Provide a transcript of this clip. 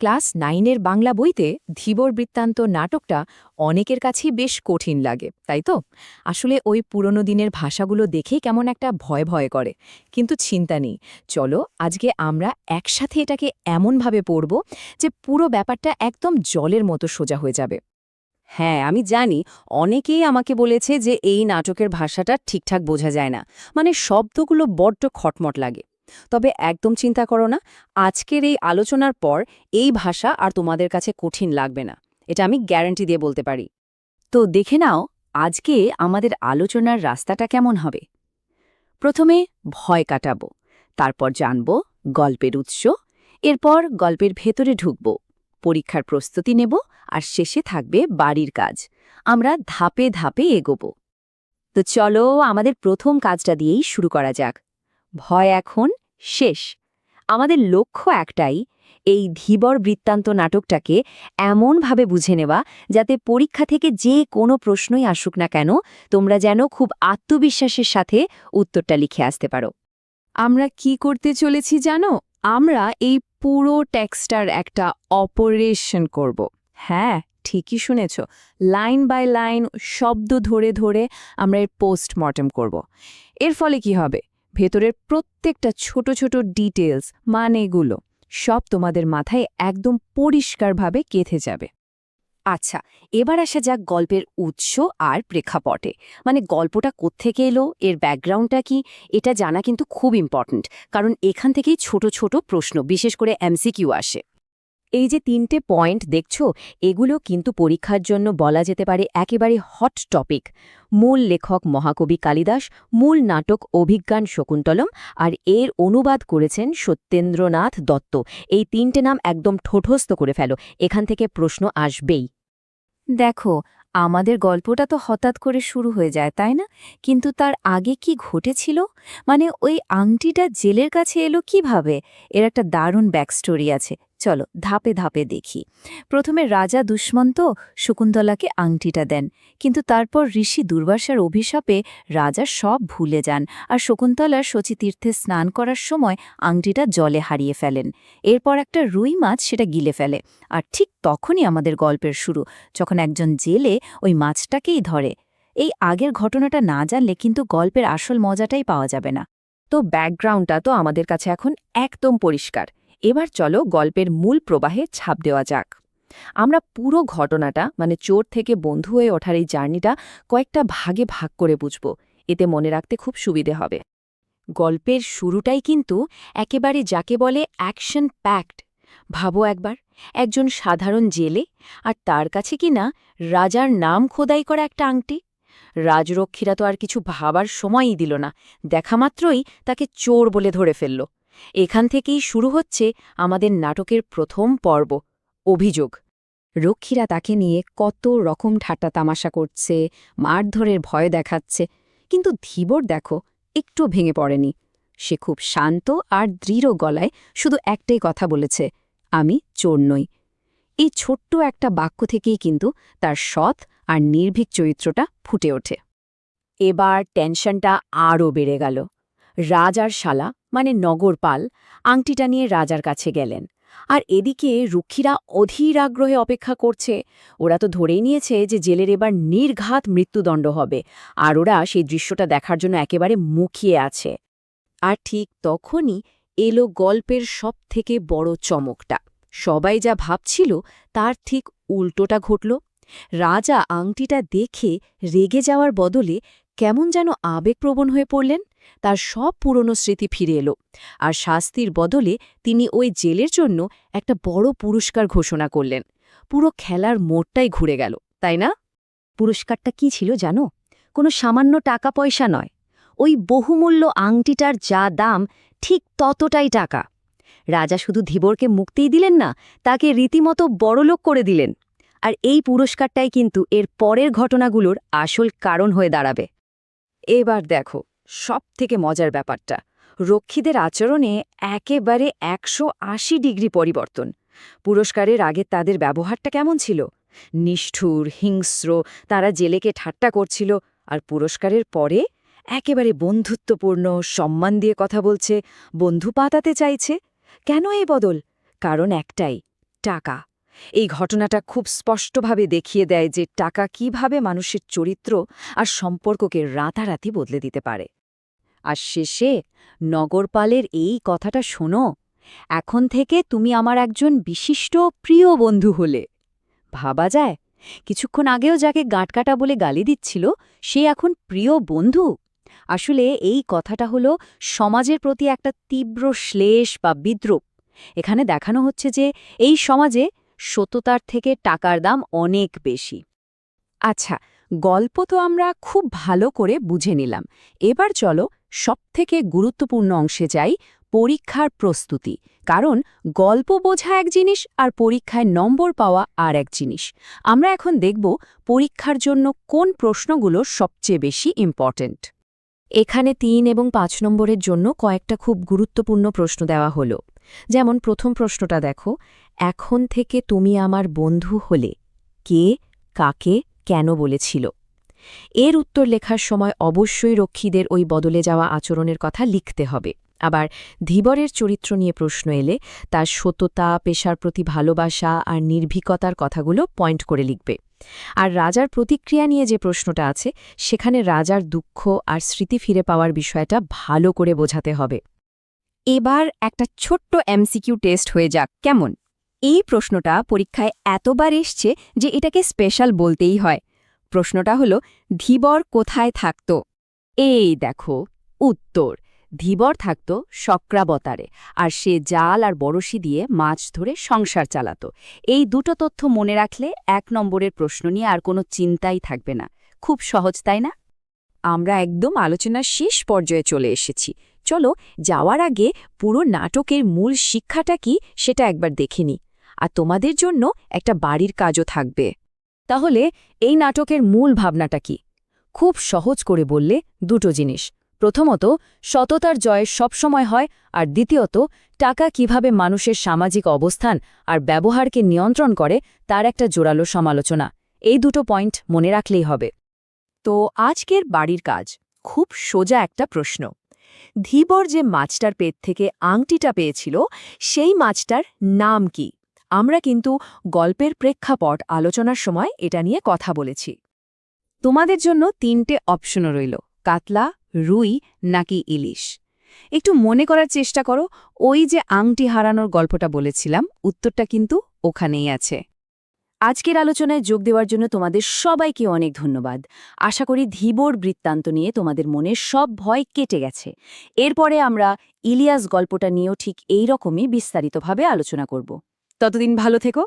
Class নাইনের বাংলা বইতে ধীবর বৃত্তান্ত নাটকটা অনেকের কাছেই বেশ কঠিন লাগে, তাই তো? আসলে ওই পুরনো দিনের ভাষাগুলো দেখেই কেমন একটা ভয় ভয় করে। কিন্তু চিন্তা নেই, চলো আজকে আমরা একসাথে এটাকে এমনভাবে পড়ব যে পুরো ব্যাপারটা একদম জলের মতো সোজা হয়ে যাবে। হ্যাঁ আমি জানি, অনেকেই আমাকে বলেছে যে এই নাটকের ভাষাটা ঠিকঠাক বোঝা যায় না। মানে শব্দগুলো বড্ড খটমট লাগে। তবে একদম চিন্তা করো না, আজকের এই আলোচনার পর এই ভাষা আর তোমাদের কাছে কঠিন লাগবে না, এটা আমি গ্যারান্টি দিয়ে বলতে পারি। তো দেখে নাও আজকে আমাদের আলোচনার রাস্তাটা কেমন হবে। প্রথমে ভয় কাটাবো, তারপর জানব গল্পের উৎস, এরপর গল্পের ভেতরে ঢুকব, পরীক্ষার প্রস্তুতি নেব আর শেষে থাকবে বাড়ির কাজ, আমরা ধাপে ধাপে এগোব। তো চলো আমাদের প্রথম কাজটা দিয়েই শুরু করা যাক। ভয় এখন শেষ। আমাদের লক্ষ্য একটাই, এই ধীবর বৃত্তান্ত নাটকটাকে এমনভাবে বুঝে নেওয়া যাতে পরীক্ষা থেকে যে কোনো প্রশ্নই আসুক না কেন, তোমরা যেন খুব আত্মবিশ্বাসের সাথে উত্তরটা লিখে আসতে পারো। আমরা কি করতে চলেছি জানো? আমরা এই পুরো টেক্সটার একটা অপারেশন করব। হ্যাঁ ঠিকই শুনেছ। লাইন বাই লাইন, শব্দ ধরে ধরে আমরা এর পোস্টমর্টেম করব। এর ফলে কি হবে? ভেতরের প্রত্যেকটা ছোট ছোট ডিটেলস মানেগুলো, সব তোমাদের মাথায় একদম পরিষ্কারভাবে কেঁথে যাবে। আচ্ছা এবার আসা যাক গল্পের উৎস আর প্রেক্ষাপটে। মানে গল্পটা কোত্থেকে এলো, এর ব্যাকগ্রাউন্ডটা কি, এটা জানা কিন্তু খুব ইম্পর্ট্যান্ট কারণ এখান থেকেই ছোট ছোট প্রশ্ন, বিশেষ করে এমসিকিউ আসে। এই যে তিনটে পয়েন্ট দেখছ, এগুলো কিন্তু পরীক্ষার জন্য বলা যেতে পারে একেবারে হট টপিক। মূল লেখক মহাকবি কালিদাস, মূল নাটক অভিজ্ঞান শকুন্তলম আর এর অনুবাদ করেছেন সত্যেন্দ্রনাথ দত্ত। এই তিনটে নাম একদম ঠোঁটস্থ করে ফেলো, এখান থেকে প্রশ্ন আসবেই। দেখো, আমাদের গল্পটা তো হঠাৎ করে শুরু হয়ে যায়, তাই না? কিন্তু তার আগে কি ঘটেছিল? মানে ওই আংটিটা জেলের কাছে এলো কীভাবে? এর একটা দারুণ ব্যাকস্টোরি আছে। চলো ধাপে ধাপে দেখি। প্রথমে রাজা দুষ্মন্ত শকুন্তলাকে আংটিটা দেন, কিন্তু তারপর ঋষি দুর্বাসার অভিশাপে রাজা সব ভুলে যান আর শকুন্তলার শচীতীর্থে স্নান করার সময় আংটিটা জলে হারিয়ে ফেলেন। এরপর একটা রুই মাছ সেটা গিলে ফেলে আর ঠিক তখনই আমাদের গল্পের শুরু, যখন একজন জেলে ওই মাছটাকেই ধরে। এই আগের ঘটনাটা না জানলে কিন্তু গল্পের আসল মজাটাই পাওয়া যাবে না। তো ব্যাকগ্রাউন্ডটা তো আমাদের কাছে এখন একদম পরিষ্কার। এবার চলো গল্পের মূল প্রবাহে ছাপ দেওয়া যাক। আমরা পুরো ঘটনাটা মানে চোর থেকে বন্ধু হয়ে ওঠার এই জার্নিটা কয়েকটা ভাগে ভাগ করে বুঝব। এতে মনে রাখতে খুব সুবিধে হবে। গল্পের শুরুটাই কিন্তু একেবারে যাকে বলে অ্যাকশন প্যাকড। ভাবো একবার, একজন সাধারণ জেলে আর তার কাছে কিনা রাজার নাম খোদাই করা একটা আংটি। রাজরক্ষীরা তো আর কিছু ভাবার সময়ই দিল না দেখামাত্রই তাকে চোর বলে ধরে ফেলল। এখান থেকেই শুরু হচ্ছে আমাদের নাটকের প্রথম পর্ব, অভিযোগ। রক্ষীরা তাকে নিয়ে কত রকম ঠাট্টা তামাশা করছে, মারধরের ভয় দেখাচ্ছে, কিন্তু ধীবর দেখো, একটু ভেঙে পড়েনি। সে খুব শান্ত আর দৃঢ় গলায় শুধু একটাই কথা বলেছে, আমি চোর নই। এই ছোট্ট একটা বাক্য থেকেই কিন্তু তার সৎ আর নির্ভীক চরিত্রটা ফুটে ওঠে। এবার টেনশনটা আরও বেড়ে গেল। রাজার শালা মানে নগরপাল, আংটিটা নিয়ে রাজার কাছে গেলেন। আর এদিকে রুক্ষীরা অধীর আগ্রহে অপেক্ষা করছে। ওরা তো ধরেই নিয়েছে যে জেলের এবার নির্ঘাত মৃত্যুদণ্ড হবে, আর ওরা সেই দৃশ্যটা দেখার জন্য একেবারে মুখিয়ে আছে। আর ঠিক তখনই এলো গল্পের সবথেকে বড় চমকটা। সবাই যা ভাবছিল তার ঠিক উল্টোটা ঘটল। রাজা আংটিটা দেখে রেগে যাওয়ার বদলে কেমন যেন আবেগপ্রবণ হয়ে পড়লেন। তার সব পুরনো স্মৃতি ফিরে এলো, আর শাস্তির বদলে তিনি ওই জেলের জন্য একটা বড় পুরস্কার ঘোষণা করলেন। পুরো খেলার মোড়টাই ঘুরে গেল, তাই না? পুরস্কারটা কি ছিল জানো? কোনো সামান্য টাকা পয়সা নয়। ওই বহুমূল্য আংটিটার যা দাম ঠিক ততটাই টাকা। রাজা শুধু ধীবরকে মুক্তিই দিলেন না, তাকে রীতিমতো বড়লোক করে দিলেন। আর এই পুরস্কারটাই কিন্তু এর পরের ঘটনাগুলোর আসল কারণ হয়ে দাঁড়াবে। এবার দেখো সব থেকে মজার ব্যাপারটা। রক্ষীদের আচরণে একেবারে একশো আশি ডিগ্রি পরিবর্তন। পুরস্কারের আগে তাদের ব্যবহারটা কেমন ছিল? নিষ্ঠুর, হিংস্র, তারা জেলেকে ঠাট্টা করছিল, আর পুরস্কারের পরে একেবারে বন্ধুত্বপূর্ণ, সম্মান দিয়ে কথা বলছে, বন্ধু পাতাতে চাইছে। কেন এই বদল? কারণ একটাই, টাকা। এই ঘটনাটা খুব স্পষ্টভাবে দেখিয়ে দেয় যে টাকা কীভাবে মানুষের চরিত্র আর সম্পর্ককে রাতারাতি বদলে দিতে পারে। আর শেষে, নগরপালের এই কথাটা শোনো, এখন থেকে তুমি আমার একজন বিশিষ্ট প্রিয় বন্ধু হলে। ভাবা যায়, কিছুক্ষণ আগেও যাকে গাঁটকাটা বলে গালি দিচ্ছিল, সে এখন প্রিয় বন্ধু। আসলে এই কথাটা হলো সমাজের প্রতি একটা তীব্র শ্লেষ বা বিদ্রুপ। এখানে দেখানো হচ্ছে যে এই সমাজে সততার থেকে টাকার দাম অনেক বেশি। আচ্ছা গল্প তো আমরা খুব ভালো করে বুঝে নিলাম। এবার চলো সবথেকে গুরুত্বপূর্ণ অংশে যাই পরীক্ষার প্রস্তুতি, কারণ গল্প বোঝা এক জিনিস আর পরীক্ষায় নম্বর পাওয়া আর এক জিনিস। আমরা এখন দেখব পরীক্ষার জন্য কোন প্রশ্নগুলো সবচেয়ে বেশি ইম্পর্ট্যান্ট এখানে তিন এবং পাঁচ নম্বরের জন্য কয়েকটা খুব গুরুত্বপূর্ণ প্রশ্ন দেওয়া হলো। যেমন প্রথম প্রশ্নটা দেখো, এখন থেকে তুমি আমার বন্ধু হলে কে, কাকে, কেন বলেছিল? এর উত্তর লেখার সময় অবশ্যই রক্ষীদের ওই বদলে যাওয়া আচরণের কথা লিখতে হবে। আবার ধীবরের চরিত্র নিয়ে প্রশ্ন এলে তার সততা, পেশার প্রতি ভালোবাসা আর নির্ভীকতার কথাগুলো পয়েন্ট করে লিখবে। আর রাজার প্রতিক্রিয়া নিয়ে যে প্রশ্নটা আছে, সেখানে রাজার দুঃখ আর স্মৃতি ফিরে পাওয়ার বিষয়টা ভালো করে বোঝাতে হবে। এবার একটা ছোট্ট এমসিকিউ টেস্ট হয়ে যাক, কেমন? এই প্রশ্নটা পরীক্ষায় এতবার এসছে যে এটাকে স্পেশাল বলতেই হয়। প্রশ্নটা হলো, ধীবর কোথায় থাকত? এই দেখো, উত্তর, ধীবর থাকত শক্রাবতারে, আর সে জাল আর বড়শি দিয়ে মাছ ধরে সংসার চালাত। এই দুটো তথ্য মনে রাখলে এক নম্বরের প্রশ্ন নিয়ে আর কোনো চিন্তাই থাকবে না। খুব সহজ, তাই না? আমরা একদম আলোচনার শেষ পর্যায়ে চলে এসেছি। চলো, যাওয়ার আগে পুরো নাটকের মূল শিক্ষাটা কি সেটা একবার দেখে আর তোমাদের জন্য একটা বাড়ির কাজও থাকবে। তাহলে এই নাটকের মূল ভাবনাটা কি? খুব সহজ করে বললে দুটো জিনিস। প্রথমত, সততার জয় সবসময় হয়, আর দ্বিতীয়ত, টাকা কীভাবে মানুষের সামাজিক অবস্থান আর ব্যবহারকে নিয়ন্ত্রণ করে তার একটা জোরালো সমালোচনা। এই দুটো পয়েন্ট মনে রাখলেই হবে। তো আজকের বাড়ির কাজ, খুব সোজা একটা প্রশ্ন। ধীবর যে মাছটার পেট থেকে আংটিটা পেয়েছিল, সেই মাছটার নাম কি? আমরা কিন্তু গল্পের প্রেক্ষাপট আলোচনার সময় এটা নিয়ে কথা বলেছি। তোমাদের জন্য তিনটে অপশনও রইল, কাতলা, রুই নাকি ইলিশ। একটু মনে করার চেষ্টা করো, ওই যে আংটি হারানোর গল্পটা বলেছিলাম, উত্তরটা কিন্তু ওখানেই আছে। আজকের আলোচনায় যোগ দেওয়ার জন্য তোমাদের সবাইকে অনেক ধন্যবাদ। আশা করি ধীবর বৃত্তান্ত নিয়ে তোমাদের মনে সব ভয় কেটে গেছে। এরপরে আমরা ইলিয়াস গল্পটা নিয়েও ঠিক এই রকমই বিস্তারিতভাবে আলোচনা করব। ততদিন ভালো থেকো।